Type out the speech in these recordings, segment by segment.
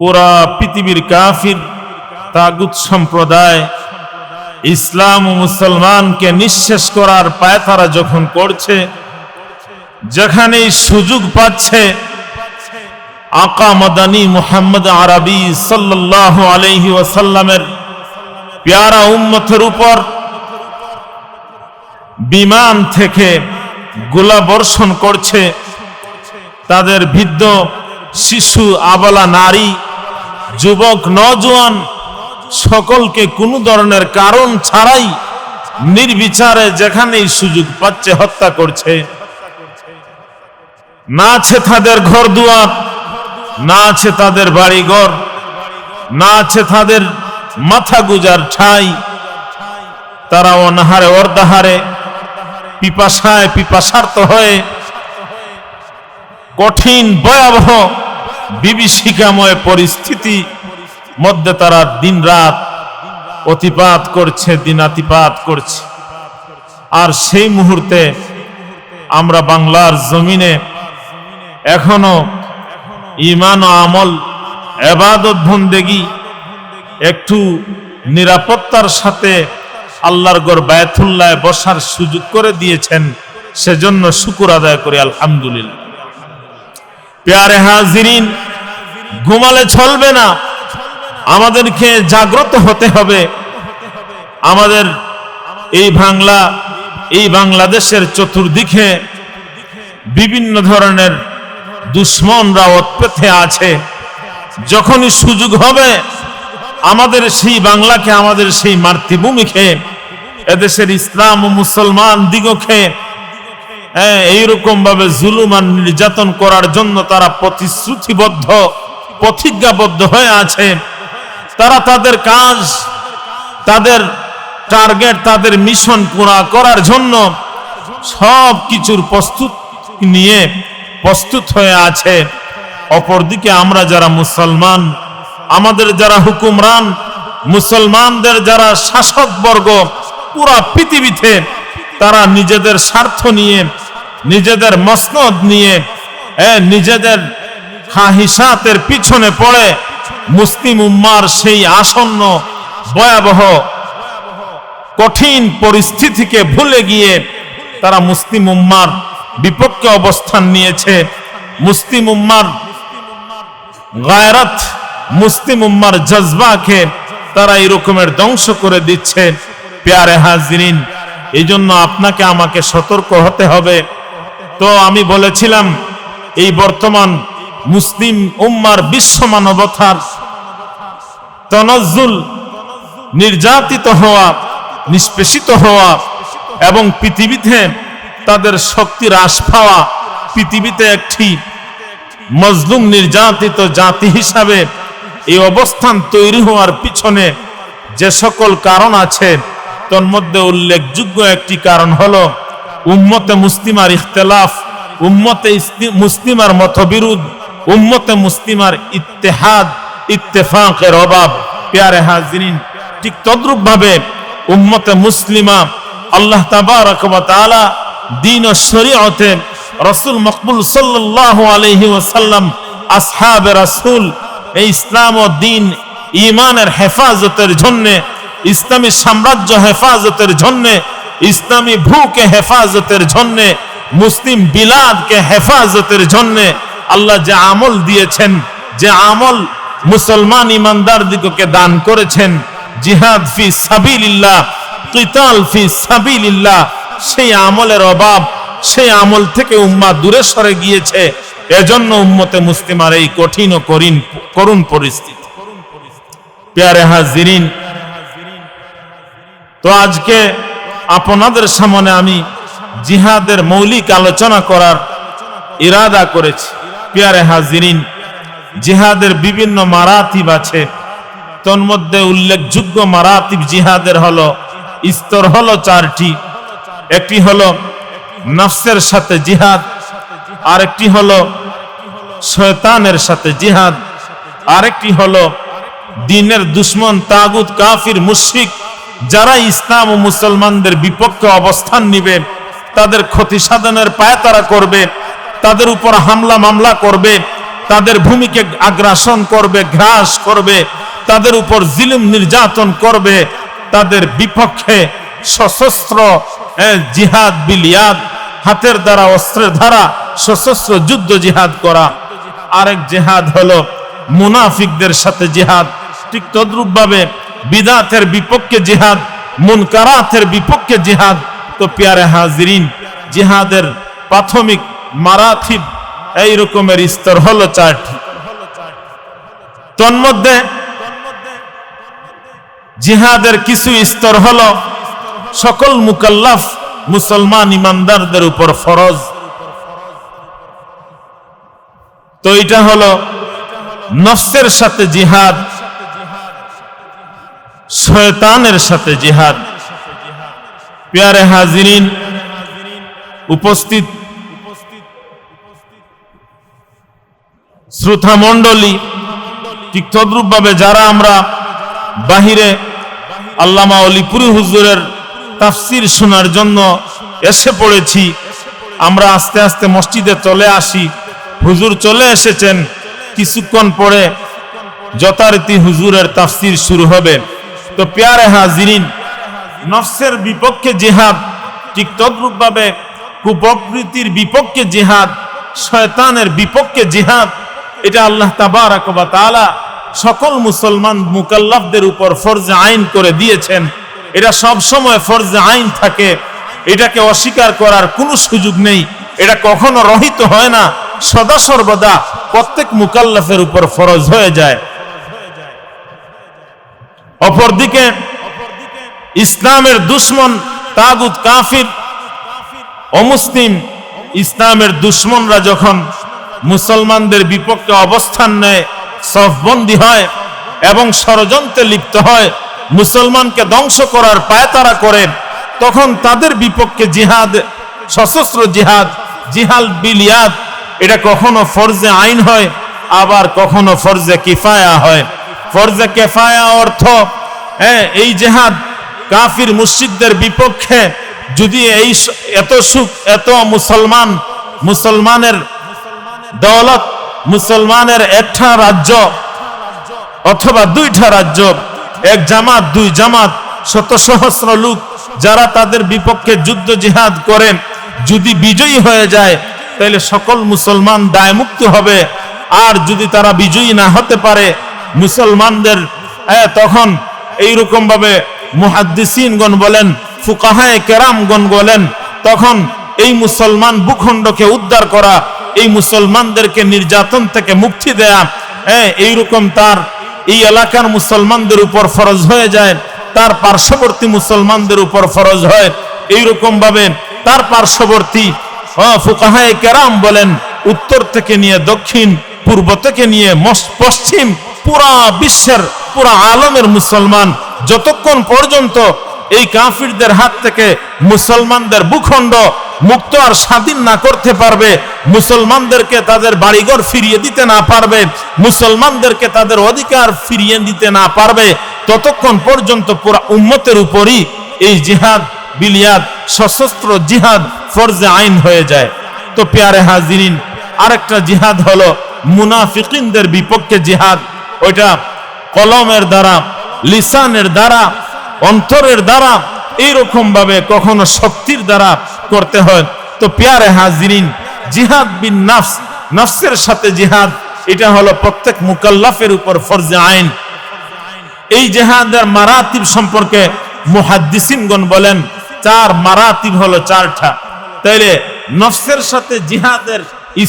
পুরা পৃথিবীর কাফির তাগুত সম্প্রদায়। ইসলাম ও মুসলমানকে নিঃশেষ করার পায়তারা যখন করছে, যেখানেই সুযোগ পাচ্ছে, আকা মদানি মুহাম্মদ আরবি সাল্লাহ আলহি ওয়াসাল্লামের পেয়ারা উম্মতের উপর বিমান থেকে গোলা বর্ষণ করছে। তাদের বৃদ্ধ, শিশু, আবলা নারী যুবক, নজওয়ান, সকলকে কোনো ধরনের কারণ ছাড়াই নির্বিচারে যেখানেই সুযোগ পাচ্ছে হত্যা করছে। না আছে তাদের ঘর দুয়ার না আছে তাদের বাড়িঘর, না আছে তাদের মাথা গুজার ঠাই। তারা অনাহারে, অর্ধাহারে, পিপাসায় পিপাসার্ত হয়ে কঠিন, ভয়াবহ বিভীষিকাময় পরিস্থিতি মধ্যে তারা দিন রাত অতিপাত করছে, দিনাতিপাত করছে। আর সেই মুহূর্তে আমরা বাংলার জমিনে এখনও ইমান আমল, এবাদত বন্দেগি, একটু নিরাপত্তার সাথে আল্লাহর গড় বায়তুল্লাহ বসার সুযোগ করে দিয়েছেন, সেজন্য শুকুর আদায় করি, আলহামদুলিল্লাহ। প্যারে হাজিরিন ঘুমালে চলবে না। আমাদেরকে জাগ্রত হতে হবে। আমাদের এই বাংলা এই বাংলাদেশের চতুর্দিকে বিভিন্ন ধরনের দুশ্মনরা উৎপেথে আছে। যখনই সুযোগ হবে আমাদের সেই বাংলাকে আমাদের সেই মাতৃভূমিকে এদেশের ইসলাম ও মুসলমান দিগকে হ্যাঁ, এইরকম ভাবে জুলুম আর নির্যাতন করার জন্য তারা প্রতিশ্রুতিবদ্ধ। প্রতিজ্ঞাবদ্ধ হয়ে আছে। তারা তাদের কাজ, তাদের টার্গেট, তাদের মিশন পুরা করার জন্য সব কিছুর প্রস্তুত নিয়ে প্রস্তুত হয়ে আছে। অপরদিকে আমরা যারা মুসলমান, আমাদের যারা হুকুমরান, মুসলমানদের যারা শাসক বর্গ, পুরা পৃথিবীতে তারা নিজেদের স্বার্থ নিয়ে, নিজেদের মসনদ নিয়ে নিজেদের খাহিসাতের পিছনে পড়ে মুসলিম উম্মার সেই আসন্ন ভয়াবহ, কঠিন পরিস্থিতিকে ভুলে গিয়ে তারা মুসলিম উম্মার বিপক্ষে অবস্থান নিয়েছে। মুসলিম উম্মার গায়রাত, মুসলিম উম্মার জজবাকে তারা এই রকমের ধ্বংস করে দিচ্ছে। পেয়ারে হাজিরিন এই জন্য আপনাকে আমাকে সতর্ক হতে হবে। তো আমি বলেছিলাম, এই বর্তমান মুসলিম উম্মার বিশ্ব মানবতার তনজুল নির্যাতিত হওয়া, নিষ্পেষিত হওয়া এবং পৃথিবীতে তাদের শক্তি হ্রাস পাওয়া, পৃথিবীতে একটি মজলুম নির্যাতিত জাতি হিসাবে এই অবস্থান তৈরি হওয়ার পিছনে যে সকল কারণ আছে, তোর মধ্যে উল্লেখযোগ্য একটি কারণ হলো উম্মতে মুসলিমার ইখতলাফ, উম্মতে মুসলিমার মতবিরোধ উম্মতে মুসলিমার ইত্তেহাদ, ইত্তেফাকের অভাব। পেয়ারে হাজিরিন, ঠিক তদ্রুপ ভাবে উম্মতে মুসলিমা আল্লাহ ওয়া দিন ও শরীয়তে রাসূল মকবুল সাল্লাল্লাহু আলাইহি ওয়াসাল্লাম, আসহাবে রাসূল, এই ইসলাম ও দিন ইমানের হেফাজতের জন্য, ইসলামী সাম্রাজ্য হেফাজতের জন্য, ইসলামী ভূকে হেফাজতের জন্য, মুসলিম বিলাদকে হেফাজতের জন্য আল্লাহ যে আমল দিয়েছেন, যে আমল মুসলমান ইমানদার দিগকে দান করেছেন, জিহাদ ফি সাবিলিল্লাহ, কিতাল ফি সাবিলিল্লাহ, সেই আমলের অভাব, সেই আমল থেকে উম্মা দূরে সরে গিয়েছে, এজন্য উম্মতে মুসলিমার এই কঠিন ও করিন, করুণ পরিস্থিতি। পেয়ারে হাজিরিন, তো আজকে আপনাদের সামনে আমি জিহাদের মৌলিক আলোচনা করার ইরাদা করেছি। পেয়ারে হাজিরিন, জিহাদের বিভিন্ন মারাতিব আছে। তন্মধ্যে উল্লেখযোগ্য মারাতিব জিহাদের হলো স্তর হলো চারটি। একটি হলো নফসের সাথে জিহাদ, আরেকটি হলো শয়তানের সাথে জিহাদ, আরেকটি হলো দিনের দুশ্মন, তাগুত, কাফির, মুশরিক যারা ইসলাম ও মুসলমানদের বিপক্ষে অবস্থান নিবে, তাদের ক্ষতি সাধনের পায়তারা করবে। তাদের উপর হামলা মামলা করবে, তাদের ভূমিকে আগ্রাসন করবে, গ্রাস করবে, তাদের উপর জিলুম নির্যাতন করবে, তাদের বিপক্ষে সশস্ত্র জিহাদ, বিলিয়াদ, হাতের দ্বারা, অস্ত্রের দ্বারা সশস্ত্র যুদ্ধ জিহাদ করা। আরেক জেহাদ হলো মুনাফিকদের সাথে জিহাদ। ঠিক তদ্রুপ ভাবে বিদাতের বিপক্ষে জিহাদ, মুনকারাতের বিপক্ষে জিহাদ। তো পেয়ারে হাজিরিন, জিহাদের প্রাথমিক মারাথিব এই রকমের স্তর হলো চারটি। তন্মধ্যে জিহাদের কিছু স্তর হলো সকল মুকাল্লাফ মুসলমান ইমানদারদের উপর ফরজ। তো এটা হলো নফসের সাথে জিহাদ, শয়তানের সাথে জিহাদ। পেয়ারে হাজিরিন, উপস্থিত শ্রোতা মণ্ডলী যারা আমরা বাহিরে আল্লামা অলিপুরি হুজুরের তাফসির শোনার জন্য এসে পড়েছি, আমরা আস্তে আস্তে মসজিদে চলে আসি। হুজুর চলে এসেছেন, কিছুক্ষণ পরে যথারীতি হুজুরের তাফসির শুরু হবে। তো পেয়ারে হাজিরিন, নফসের বিপক্ষে জেহাদ ঠিক তদ্রুপ ভাবে কুপ্রকৃতির বিপক্ষে জেহাদ, শয়তানের বিপক্ষে জিহাদ এটা আল্লাহ তাবারাক ওয়া সকল মুসলমান মুকাল্লাফদের উপর ফরজে আইন করে দিয়েছেন। এটা সব সময় ফরজে আইন থাকে। এটাকে অস্বীকার করার কোনো সুযোগ নেই। এটা কখনো রহিত হয় না। সদা সর্বদা প্রত্যেক মুকাল্লাফের উপর ফরজ হয়ে যায়। অপরদিকে ইসলামের দুশ্মন তাগুত কাফির অমুসলিম ইসলামের দুশ্মনরা যখন মুসলমানদের বিপক্ষে অবস্থান নেয়, সফবন্দি হয় এবং ষড়যন্ত্রে লিপ্ত হয়, মুসলমানকে ধ্বংস করার পায়তারা করে তখন তাদের বিপক্ষে জিহাদ, সশস্ত্র জিহাদ, জিহাল বিলিয়াদ এটা কখনো ফরজে আইন হয়, আবার কখনো ফরজে কিফায়া হয়। ফরজে কেফায়া অর্থ হ্যাঁ এই জেহাদ কাফির মুসজিদদের বিপক্ষে যদি এই এত সুখ, এত মুসলমান, মুসলমানের দৌলত মুসলমানের একটা রাজ্য অথবা দুইটা রাজ্য এক জামাত দুই জামাত শত সহস্র লোক যারা তাদের বিপক্ষে যুদ্ধ জিহাদ করেন। যদি বিজয়ী হয়ে যায় তাহলে সকল মুসলমান দায়মুক্ত হবে। আর যদি তারা বিজয়ী না হতে পারে মুসলমানদের হ্যাঁ, তখন এইরকম ভাবে মুহাদ্দিসিনগণ বলেন ফুকাহায় কেরামগণ বলেন তখন এই মুসলমান ভূখণ্ডকে উদ্ধার করা এই মুসলমানদেরকে নির্যাতন থেকে মুক্তি দেয়া হ্যাঁ এইরকম তার এই এলাকার মুসলমানদের উপর ফরজ হয়ে যায়, তার পার্শ্ববর্তী মুসলমানদের উপর ফরজ হয়, এইরকম ভাবে তার পার্শ্ববর্তী ফুকাহায়ে কেরাম বলেন, উত্তর থেকে নিয়ে দক্ষিণ, পূর্ব থেকে নিয়ে পশ্চিম, পুরা বিশ্বের, পুরা আলমের মুসলমান, যতক্ষণ পর্যন্ত এই কাফিরদের হাত থেকে মুসলমানদের ভূখণ্ড মুক্ত আর স্বাধীন না করতে পারবে, মুসলমানদেরকে তাদের বাড়িঘর ফিরিয়ে দিতে না পারবে, মুসলমানদেরকে তাদের অধিকার ফিরিয়ে দিতে না পারবে, ততক্ষণ পর্যন্ত পুরা উম্মতের উপরই এই জিহাদ, বিলিয়াদ, সশস্ত্র জিহাদ ফরজে আইন হয়ে যায়। তো পেয়ারে হাজিরিন, আরেকটা জিহাদ হলো মুনাফিকিনদের বিপক্ষে জিহাদ। ওইটা কলমের দ্বারা, লিসানের দ্বারা, অন্তরের দ্বারা এইরকম ভাবে কখনো শক্তির দ্বারা করতে হয়। তো পেয়ারে হাজিরিন, জিহাদ বিন নাফস, নফসের সাথে জিহাদ, এটা হলো প্রত্যেক মুকাল্লাফের উপর ফরজে আইন। এই জেহাদের মারাতিব সম্পর্কে মুহাদ্দিসিনগণ বলেন, চার মারাতিব হলো চারটা। তাইলে নফসের সাথে জিহাদের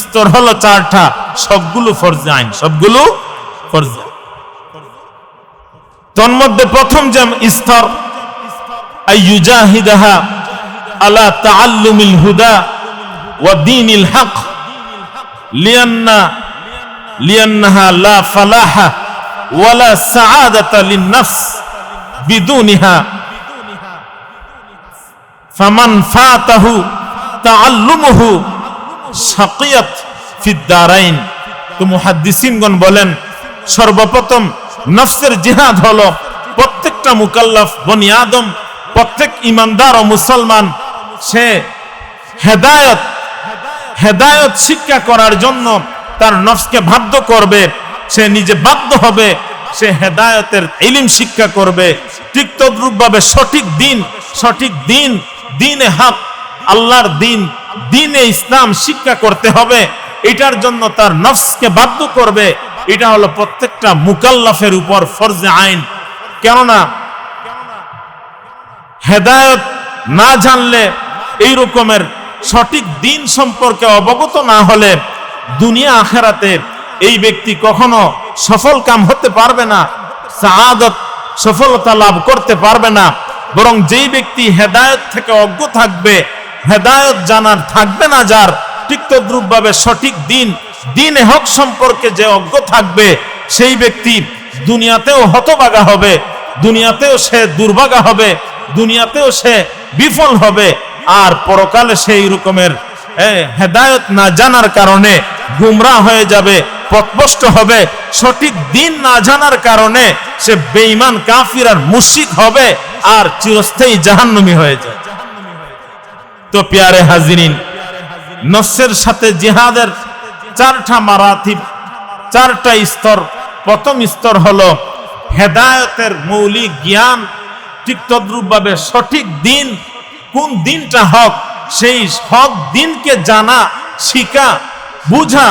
স্তর হলো চারটা, সবগুলো ফরজে আইন, সবগুলো ফরজে তন্মধ্যে প্রথম যে স্তর, আইয়ুজাহিদাহা তাআল্লুমিল হুদা ওয়া দীনিল হক লিয়ান্না, লিয়ান্নাহা লা ফালাহা ওয়ালা সাআদাতা লিন-নাফস বিদুনিহা। ফামান ফাতাহু তাআল্লুমুহু শাকিয়াত ফিদ দারাইন তো মুহাদ্দিসিনগণ বলেন, সর্বপ্রথম নফসের জিহাদ হলো প্রত্যেকটা মুকাল্লাফ বনি আদম, প্রত্যেক ইমানদার ও মুসলমান সে হেদায়ত হেদায়ত শিক্ষা করার জন্য তার নফসকে বাধ্য করবে। সে নিজে বাধ্য হবে, সে হেদায়তের ইলিম শিক্ষা করবে। ঠিক তদ্রুপভাবে সঠিক দিন সঠিক দিন, দিনে হাক, আল্লাহর দিন, দিনে ইসলাম শিক্ষা করতে হবে। এটার জন্য তার নফসকে বাধ্য করবে। এটা হলো প্রত্যেকটা মুকাল্লাফের উপর ফরজে আইন। কেননা, হেদায়ত না জানলে এই রকমের সঠিক দিন সম্পর্কে অবগত না হলে দুনিয়া আখেরাতে এই ব্যক্তি কখনো সফল কাম হতে পারবে না, সাআদত, সফলতা লাভ করতে পারবে না। বরং যেই ব্যক্তি হেদায়ত থেকে অজ্ঞ থাকবে, হেদায়ত জানার থাকবে না যার, ঠিক সঠিক দিন দিন হক সম্পর্কে যে অজ্ঞ থাকবে, সেই ব্যক্তি দুনিয়াতেও হতবাগা হবে, দুনিয়াতেও সে দুর্ভাগা হবে, দুনিয়াতেও সে বিফল হবে। আর পরকালে সেই রকমের হেদায়ত না জানার কারণে গুমরা হয়ে যাবে, পথভ্রষ্ট হবে। সঠিক দিন না জানার কারণে সে বেঈমান, কাফির আর মুশিক হবে আর চিরস্থায়ী জাহান্নমী হয়ে যায়। তো পেয়ারে হাজিরিন নসের সাথে জিহাদের চারটা মারাথিব চারটা স্তর। প্রথম স্তর হলো হেদায়তের মৌলিক জ্ঞান, ঠিক তদ্রুপভাবে সঠিক দিন কোন দিনটা হক, সেই হক দিনকে জানা, শিখা, বুঝা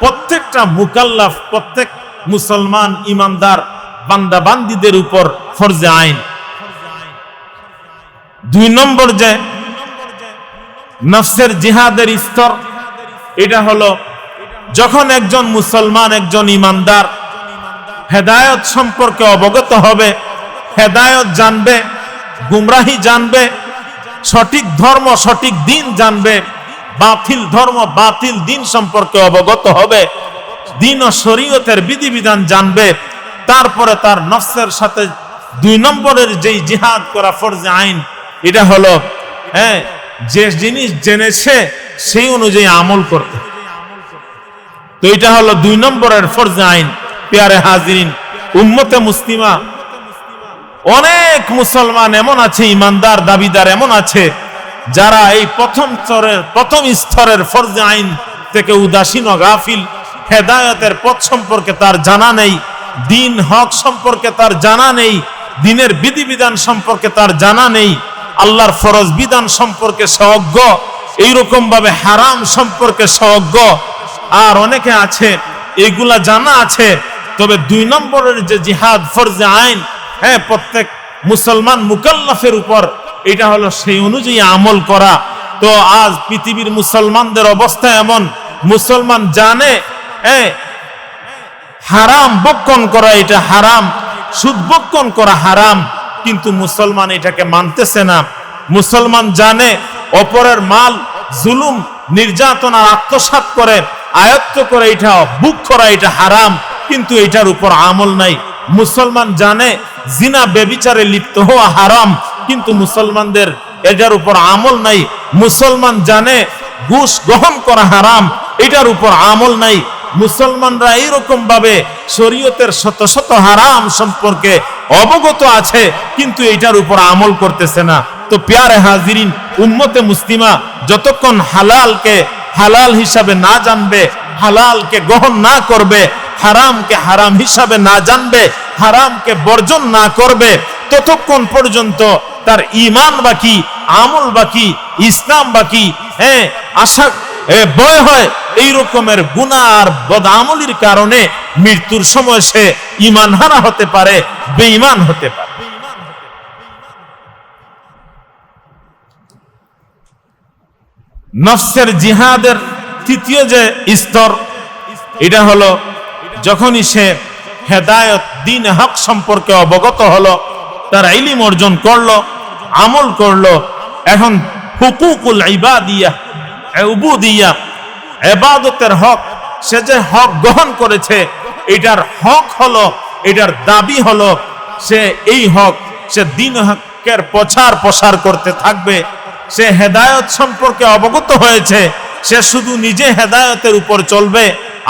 প্রত্যেকটা মুকাল্লাফ, প্রত্যেক মুসলমান ইমানদার বান্দা বান্দিদের উপর ফরজে আইন। দুই নম্বর যে নফসের জিহাদের স্তর, এটা হলো যখন একজন মুসলমান, একজন ইমানদার হেদায়ত সম্পর্কে অবগত হবে, হেদায়ত জানবে, গুমরাহি জানবে সঠিক ধর্ম, সঠিক দিন জানবে। বাতিল ধর্ম, বাতিল দিন সম্পর্কে অবগত হবে। দিন ও শরীয়তের বিধিবিধান জানবে। তারপরে তার নফসের সাথে দুই নম্বরের যেই জিহাদ করা ফরজে আইন, এটা হলো হ্যাঁ যে জিনিস জেনেছে সেই অনুযায়ী আমল করতে। তো এটা হলো দুই নম্বরের ফরজে আইন। পেয়ারে হাজিরিন, উম্মতে মুসলিমা অনেক মুসলমান এমন আছে, ইমানদার, দাবিদার এমন আছে, যারা এই প্রথম স্তরের প্রথম স্তরের ফরজে আইন থেকে উদাসীন গাফিল। হেদায়তের পথ সম্পর্কে তার জানা নেই, দিন হক সম্পর্কে তার জানা নেই, দিনের বিধিবিধান সম্পর্কে তার জানা নেই, আল্লাহর ফরজ বিধান সম্পর্কে সজ্ঞ এইরকম ভাবে হারাম সম্পর্কে সজ্ঞ আর অনেকে আছে, এগুলা জানা আছে, তবে দুই নম্বরের যে জিহাদ, ফরজে আইন হ্যাঁ প্রত্যেক মুসলমান মুকাল্লাফের উপর এটা হলো সেই অনুযায়ী আমল করা। তো আজ পৃথিবীর মুসলমানদের অবস্থা এমন, মুসলমান জানে হারাম বক্ষণ করা এটা হারাম, সুদ বক্ষণ করা হারাম, কিন্তু মুসলমান এটাকে মানতেছে না। মুসলমান জানে অপরের মাল জুলুম, নির্যাতন আর আত্মসাৎ করে, আয়ত্ত করে এটা, বুক করা এটা হারাম, কিন্তু এটার উপর আমল নাই। মুসলমান জানে জিনা বেবিচারে লিপ্ত হওয়া হারাম, কিন্তু মুসলমানদের এটার উপর আমল নাই। মুসলমান জানে ঘুষ গ্রহণ করা হারাম, এটার উপর আমল নাই। মুসলমানরা এইরকম ভাবে শরীয়তের শত শত হারাম সম্পর্কে অবগত আছে, কিন্তু এটার উপর আমল করতেছে না। তো প্যারে হাজিরিন, উম্মতে মুসলিমা যতক্ষণ হালালকে হালাল হিসাবে না জানবে, হালালকে গ্রহণ না করবে হারামকে হারাম হিসাবে না জানবে, হারামকে বর্জন না করবে, ততক্ষণ পর্যন্ত তার ইমান বাকি আমল বাকি ইসলাম বাকি হ্যাঁ আশা ভয় হয় এই রকমের গুনাহ আর বদামলির কারণে মৃত্যুর সময় সে ইমান হারা হতে পারে, বেঈমান হতে পারে। নফসের জিহাদের তৃতীয় যে স্তর, এটা হলো যখনই সে হেদায়ত, দিন হক সম্পর্কে অবগত হলো, তার ইলিম অর্জন করল, আমল করল, এখন হুকুকুল ইবাদিয়া এবাদতের হক, সে যে হক গ্রহণ করেছে, এটার হক হলো, এটার দাবি হলো, সে এই হক, সে দিন হকের প্রচার প্রসার করতে থাকবে, সে হেদায়ত সম্পর্কে অবগত হয়েছে, সে শুধু নিজে হেদায়তের উপর চলবে,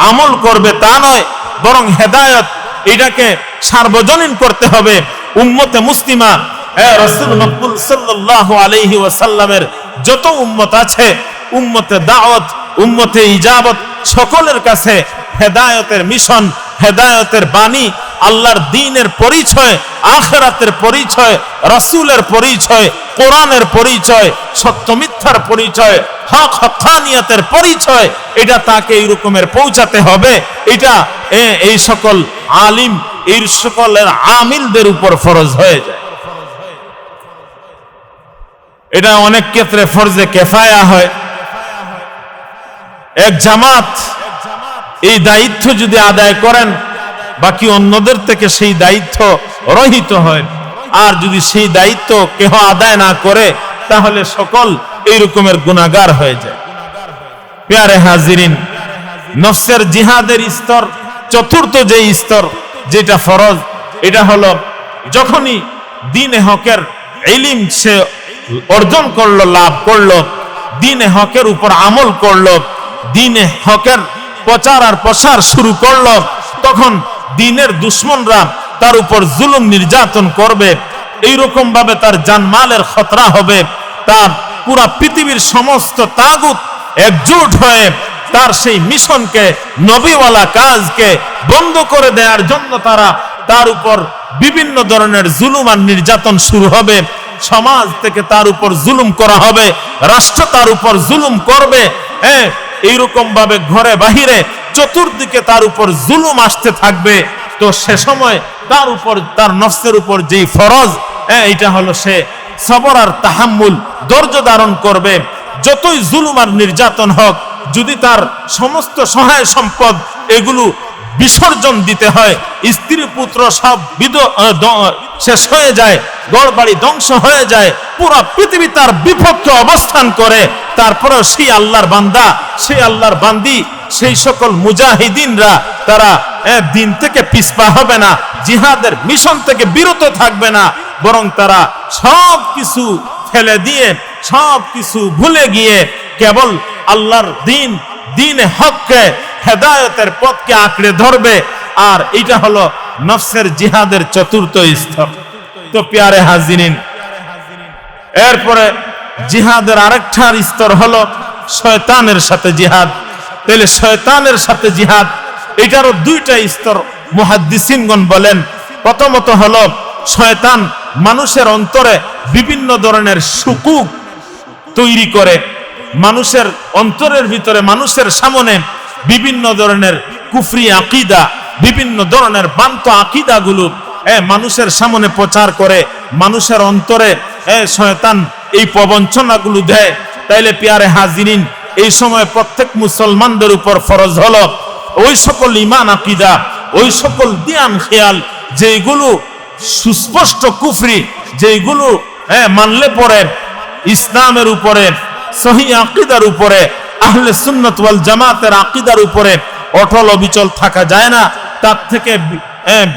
আমল করবে তা নয় বরং হেদায়ত এটাকে সার্বজনীন করতে হবে। উম্মতে মুসলিমা রসুল মকবুল সাল্লাহ আলাইহি ওয়াসাল্লামের যত উম্মত আছে, উম্মতে দাওয়াত, উম্মতে ইজাবত, সকলের কাছে হেদায়তের মিশন হেদায়তের বাণী, আল্লাহর দিনের পরিচয়, আখেরাতের পরিচয়, রাসূলের পরিচয়, কোরআনের পরিচয়, সত্য মিথ্যার পরিচয়, হক হকানিয়াতের পরিচয়, এটা তাকে এই রকমের পৌঁছাতে হবে। এটা এই সকল আলিম, এই সকলের আমিলদের উপর ফরজ হয়ে যায়। এটা অনেক ক্ষেত্রে ফরজে কেফায়া হয়। এক জামাত এই দায়িত্ব যদি আদায় করেন, বাকি অন্যদের থেকে সেই দায়িত্ব রহিত হয়। আর যদি সেই দায়িত্ব কেহ আদায় না করে, তাহলে সকল এই রকমের গুণাগার হয়ে যায়। পেয়ারে হাজিরিন, নফসের জিহাদের স্তর, চতুর্থ যে স্তর যেটা ফরজ, এটা হলো যখনই দিনে হকের এলিম সে অর্জন করল, লাভ করল, দিনে হকের উপর আমল করল, দিনে হকের প্রচার আর প্রসার শুরু করল। তখন দিনের দুশ্মনরা তার উপর জুলুম নির্যাতন করবে। এইরকম ভাবে তার জানমালের খতরা হবে। তার পুরা পৃথিবীর সমস্ত তাগুত একজোট হয়ে তার সেই মিশনকে, নবীওয়ালা কাজকে বন্ধ করে দেওয়ার জন্য তারা তার উপর বিভিন্ন ধরনের জুলুম আর নির্যাতন শুরু হবে। সমাজ থেকে তার উপর জুলুম করা হবে। রাষ্ট্র তার উপর জুলুম করবে। হ্যাঁ এইরকম ভাবে ঘরে বাহিরে চতুর্দিকে তার উপর জুলুম আসতে থাকবে। তো সে সময় তার উপর, তার নফসের উপর যেই ফরজ হ্যাঁ এটা হলো সে সবর আর তাহাম্মুল ধৈর্য ধারণ করবে। যতই জুলুম আর নির্যাতন হোক, যদি তার সমস্ত সহায় সম্পদ এগুলো বিসর্জন দিতে হয়। স্ত্রী, পুত্র সব বিদ শেষ হয়ে যায়। গড় বাড়ি ধ্বংস হয়ে যায়। পুরো পৃথিবী তার বিপক্ষে অবস্থান করে। তারপরে সেই আল্লাহর বান্দা, সেই আল্লাহর বান্দি, সেই সকল মুজাহিদিনরা, তারা দিন থেকে পিছপা হবে না, জিহাদের মিশন থেকে বিরত থাকবে না, বরং তারা সব কিছু ফেলে দিয়ে, সব কিছু ভুলে গিয়ে কেবল আল্লাহর দিন দিনে হককে, হেদায়তের পথকে আঁকড়ে ধরবে। আর এটা হলো নফসের জিহাদের চতুর্থ স্তর। তো পেয়ারে হাজিরিন, এরপরে জিহাদের আরেকটা স্তর হলো শয়তানের সাথে জিহাদ। তাহলে শয়তানের সাথে জিহাদ, এটারও দুইটা স্তর মুহাদ্দিসিনগণ বলেন। প্রথমত হলো শয়তান মানুষের অন্তরে বিভিন্ন ধরনের সুকুক তৈরি করে। মানুষের অন্তরের ভিতরে, মানুষের সামনে বিভিন্ন ধরনের কুফরি আকিদা, বিভিন্ন ধরনের বান্ত আকিদাগুলো মানুষের সামনে প্রচার করে, মানুষের অন্তরে শয়তান এই প্রবঞ্চনাগুলো দেয়। তাইলে পিয়ারে হাজিরিন, এই সময় প্রত্যেক মুসলমানদের উপর ফরজ হল ওই সকল ইমান আকিদা, ওই সকল দিয়ান খেয়াল যেগুলো সুস্পষ্ট কুফরি যেগুলো হ্যাঁ মানলে পরে ইসলামের উপরে সহি আকিদার উপরে, আহলে সুন্নত ওয়াল জামাতের আকিদার উপরে অটল অবিচল থাকা যায় না। তার থেকে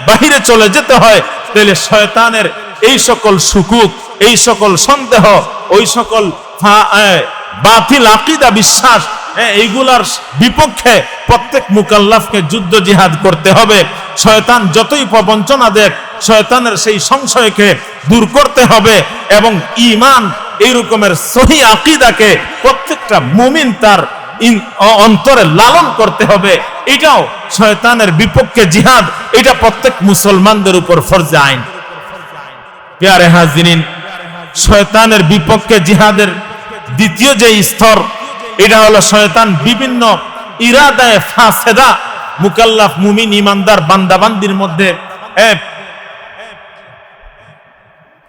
বাহিরে চলে যেতে হয়, তাহলে শয়তানের এই সকল সুকুক এই সকল সন্দেহ, ওই সকল বাতিল আকিদা বিশ্বাস এইগুলার বিপক্ষে প্রত্যেক মুকাল্লাফকে যুদ্ধ জিহাদ করতে হবে। শয়তান যতই প্রবঞ্চনা দেখ, শয়তানের সেই সংশয়কে দূর করতে হবে এবং ইমান এই রকমের সহি আকিদাকে প্রত্যেকটা মুমিন তার অন্তরে লালন করতে হবে। এটাও শয়তানের বিপক্ষে জিহাদ। এটা প্রত্যেক মুসলমানদের উপর ফরজে আইন। পেয়ারে হাজিরিন, শয়তানের বিপক্ষে জিহাদের দ্বিতীয় যে স্তর, এটা হলো শয়তান বিভিন্ন ইরাদায় ফাসেদা, মুকাল্লাফ মুমিন, ইমানদার বান্দাবান্দির মধ্যে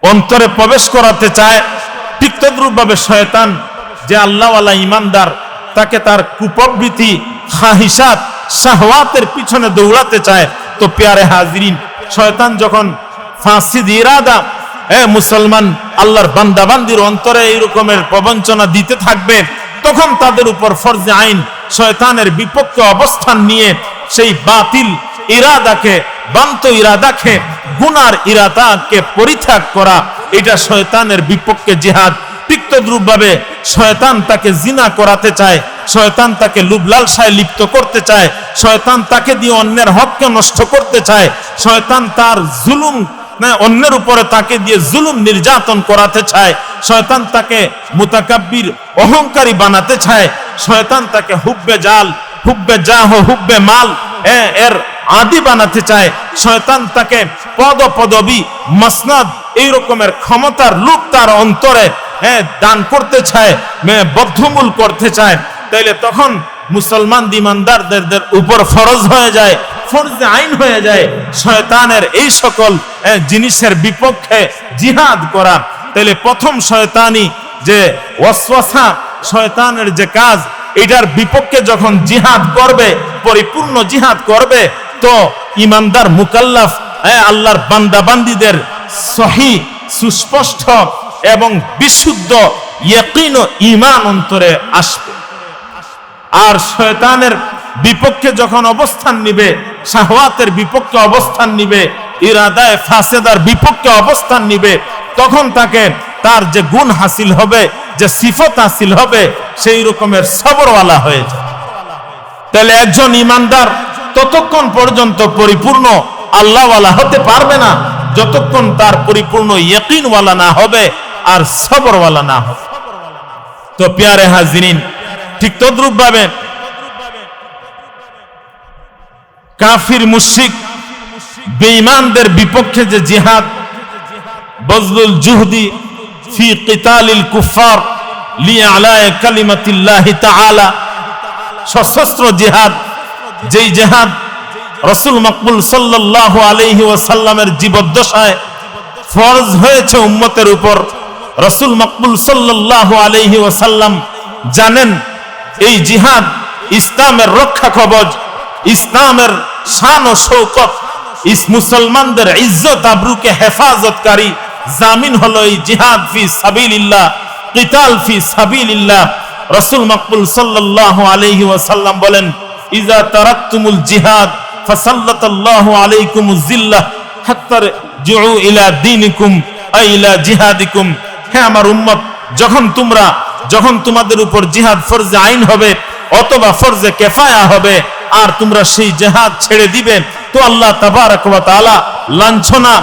অন্তরে প্রবেশ করাতে চায়। তদ্রুপভাবে শয়তান যে আল্লাহওয়ালা ইমানদার, তাকে তার কুপ্রবৃত্তি খাহিসাত শাহওয়াতের পিছনে দৌড়াতে চায়। তো পেয়ারে হাজিরিন, শয়তান যখন ফাঁসি ইরাদা এ মুসলমান, আল্লাহর বান্দাবান্দির অন্তরে এই রকমের প্রবঞ্চনা দিতে থাকবে। তখন তাদের উপর ফরজে আইন, শয়তানের বিপক্ষে অবস্থান নিয়ে সেই বাতিল ইরাদাকে, বান্ত ইরাদাকে, গুনার ইরাদাকে পরিত্যাগ করা। এটা শয়তানের বিপক্ষে জিহাদ। তিক্তদ্রুপভাবে শয়তান তাকে জিনা করাতে চায়, শয়তান তাকে লুবলালসায় লিপ্ত করতে চায়, শয়তান তাকে দিয়ে অন্যের হককে নষ্ট করতে চায়, শয়তান তার জুলুম অন্যের উপরে তাকে দিয়ে জুলুম নির্যাতন করাতে চায়, শয়তান তাকে মুতাকাব্বির অহংকারী বানাতে চায়, শয়তান তাকে হুব্বে জাল, হুব্বে জাহ, হুব্বে মাল এর আদি বানাতে চায়, শয়তান তাকে পদ পদবী মসনদ, এই রকমের ক্ষমতার লোক তার অন্তরে হ্যাঁ দান করতে চায় বদ্ধমূল করতে চায়, তাইলে তখন মুসলমান দিমানদারদের উপর ফরজ হয়ে যায়, ফরজে আইন হয়ে যায়, শয়তানের এই সকল জিনিসের বিপক্ষে জিহাদ করা। তাইলে প্রথম শয়তানি যে ওয়াসওয়াসা, শয়তানের যে কাজ, এটার বিপক্ষে যখন জিহাদ করবে, পরিপূর্ণ জিহাদ করবে, তো ইমানদার মুকাল্লাফ আল্লাহর বান্দাবান্দিদের সহি, সুস্পষ্ট এবং বিশুদ্ধ ইমান অন্তরে আসবে। আর শয়তানের বিপক্ষে যখন অবস্থান নিবে, শাহওয়াতের বিপক্ষে অবস্থান নিবে, ইরাদায় ফাসেদার বিপক্ষে অবস্থান নিবে, তখন তাকে তার যে গুণ হাসিল হবে, যে সিফত হাসিল হবে, সেই রকমের সবরওয়ালা হয়ে যায়। তাহলে একজন ইমানদার ততক্ষণ পর্যন্ত পরিপূর্ণ আল্লাহওয়ালা হতে পারবে না, যতক্ষণ তার পরিপূর্ণ ইয়কিনওয়ালা না হবে আর সবরওয়ালা না হোক। তো পেয়ারে হাজিরিন, ঠিক তদ্রুপ ভাবে কাফির মুশরিক বেঈমানদের বিপক্ষে যে জিহাদ, বজলুল জুহদি ফি কিতালিল কুফার লিআলায়ে কালিমাতিল্লাহি তাআলা, সশস্ত্র জিহাদ, যেই জিহাদ রসুল মকবুল সাল্লাল্লাহু আলাইহি ওয়াসাল্লামের জীবদ্দশায় ফরজ হয়েছে উম্মতের উপর। রসুল মকবুল সাল্লাল্লাহু আলাইহি ওয়াসাল্লাম জানেন, এই জিহাদ ইসলামের রক্ষা কবচ ইসলামের শান ও শৌকত মুসলমানদের ইজ্জত আবরুকে হেফাজতকারী জামিন হলো এই জিহাদ ফি সাবিলিল্লাহ, কিতাল ফি সাবিলিল্লাহ। রাসূল মাকবুল সাল্লাল্লাহু আলাইহি ওয়াসাল্লাম বলেন, ইজা তারাকতুমুল জিহাদ, ফাসাল্লাতাল্লাহু আলাইকুমুজ জিল্লাহ হাত্তা জুউ ইলা দীনিকুম আই ইলা জিহাদিকুম। হে আমার উম্মত, যখন তোমরা, যখন তোমাদের উপর জিহাদ ফরজে আইন হবে, অথবা ফরজে কেফায়া হবে, আর তোমরা সেই জেহাদ ছেড়ে দিবে, তো আল্লাহ তাআলা লাঞ্ছনা,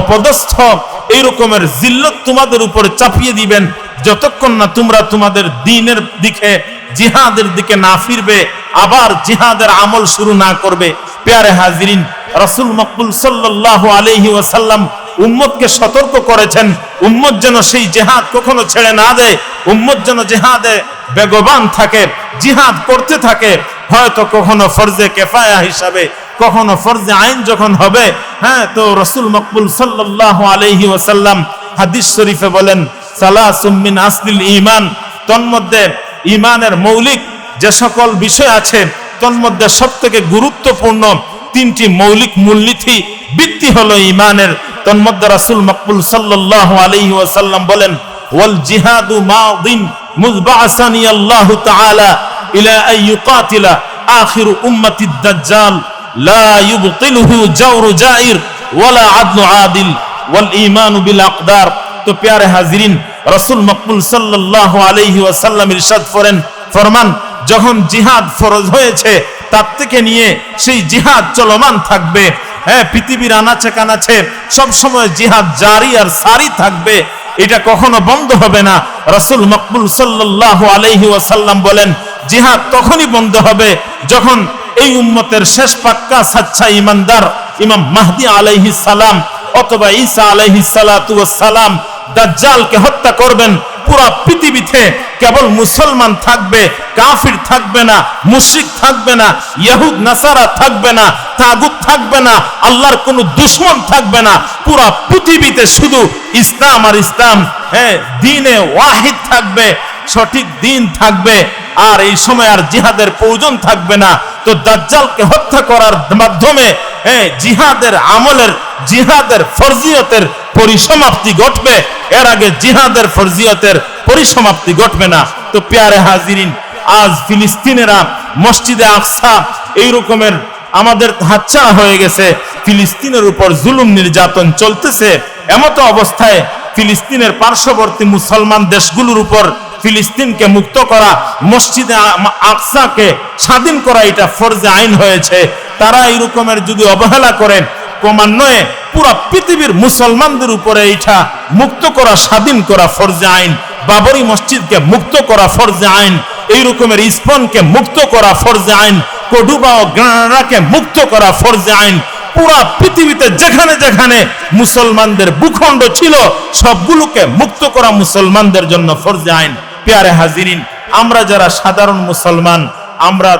অপদস্থ, এই রকমের জিল্লত তোমাদের উপর চাপিয়ে দিবেন। যতক্ষণ না তোমরা তোমাদের দিনের দিকে, জিহাদের দিকে না ফিরবে, আবার জিহাদের আমল শুরু না করবে। পেয়ারে হাজিরিন, রাসূল মকবুল সাল্লাল্লাহু আলাইহি ওয়াসাল্লাম উম্মতকে সতর্ক করেছেন। উম্মত যেন সেই জেহাদ কখনো ছেড়ে না দেয়। উম্মত যেন জেহাদে বেগবান থাকে, জিহাদ করতে থাকে। হয়তো কখনো ফরজে কেফায়া হিসাবে, কখনো ফরজে আইন যখন হবে হ্যাঁ তো রসুল মকবুল সাল্লাল্লাহু আলাইহি ওয়াসাল্লাম হাদিস শরীফে বলেন, সালাসুম মিন আসলিল ঈমান, তন্মধ্যে ঈমানের মৌলিক যে সকল বিষয় আছে, তন্মধ্যে সবথেকে গুরুত্বপূর্ণ তিনটি মৌলিক মূলনীতি, ভিত্তি হলো ঈমানের তন্মধ্যে রাসূল মকবুল সাল্লাল্লাহু আলাইহি ওয়াসাল্লাম বলেন, ওয়াল জিহাদু মাদিন মুযবাসানি আল্লাহু তাআলা ইলা আন ইউকাতিলা আখির উম্মতিদ দাজ্জাল। লা ইউবতিলুহু জাওরু জাইর ওয়ালা আদলু আদিল। ওয়াল ঈমানু বিল আকদার। তো প্যারে হাজিরিন, রাসূল মকবুল সাল্লাল্লাহু আলাইহি ওয়াসাল্লাম ইরশাদ করেন, ফরমান, যখন জিহাদ ফরজ হয়েছে, তার থেকে নিয়ে সেই জিহাদ চলমান থাকবে। হ্যাঁ পৃথিবীর আনাচে কানাচে সব সময় জিহাদ জারি আর সারি থাকবে, এটা কখনো বন্ধ হবে না। রাসূল মকবুল সাল্লাল্লাহু আলাইহি ওয়াসাল্লাম বলেন, জিহাদ তখনই বন্ধ হবে যখন এই উম্মতের শেষ পাক্কা সাচ্চা ইমানদার ইমাম মাহদি আলাইহিস সালাম অথবা ঈসা ওয়াস সালাম দাজ্জালকে হত্যা করবেন। পুরো পৃথিবীতে কেবল মুসলমান থাকবে, কাফির থাকবে না, মুশরিক থাকবে না ইহুদ নাসারা থাকবে না তাগুত থাকবে না, আল্লাহর কোনো দুশমন থাকবে না, পুরো পৃথিবীতে শুধু ইসলাম আর ইসলাম হ্যাঁ দিনে ওয়াহিদ থাকবে, সঠিক দিন থাকবে, আর এই সময় আর জিহাদের প্রয়োজন থাকবে না। তো দাজ্জালকে হত্যা করার মাধ্যমে হ্যাঁ জিহাদের আমলের, জিহাদের ফরজিয়তের পরিসমাপ্তি ঘটবে, এর আগে জিহাদের ফরজিয়তের পরিসমাপ্তি ঘটবে না। তো পেয়ারে হাজিরিন, আজ ফিলিস্তিনেরা মসজিদে আকসা, এই রকমের আমাদের হাতছাড়া হয়ে গেছে। ফিলিস্তিনের উপর জুলুম নির্যাতন চলতেছে। এমতো অবস্থায় ফিলিস্তিনের পার্শ্ববর্তী মুসলমান দেশগুলোর উপর ফিলিস্তিনকে মুক্ত করা, মসজিদে আকসাকে স্বাধীন করা এটা ফরজে আইন হয়েছে। তারা এই রকমের যদি অবহেলা করেন ক্রমান্বয়ে পুরো পৃথিবীর মুসলমানদের উপরে এটা মুক্ত করা, স্বাধীন করা ফরজে আইন, বাবরি মসজিদকে মুক্ত করা ফরজে আইন এই রকমের স্পনকে মুক্ত করা ফরজে আইন কডুবা ও গ্রানাডাকে মুক্ত করা ফরজে আইন। পুরা পৃথিবীতে যেখানে যেখানে মুসলমানদের ভূখণ্ড ছিল, সবগুলোকে মুক্ত করা মুসলমানদের জন্য ফরজে আইন। পেয়ারে হাজিরিন, আমরা যারা সাধারণ মুসলমান, আমরা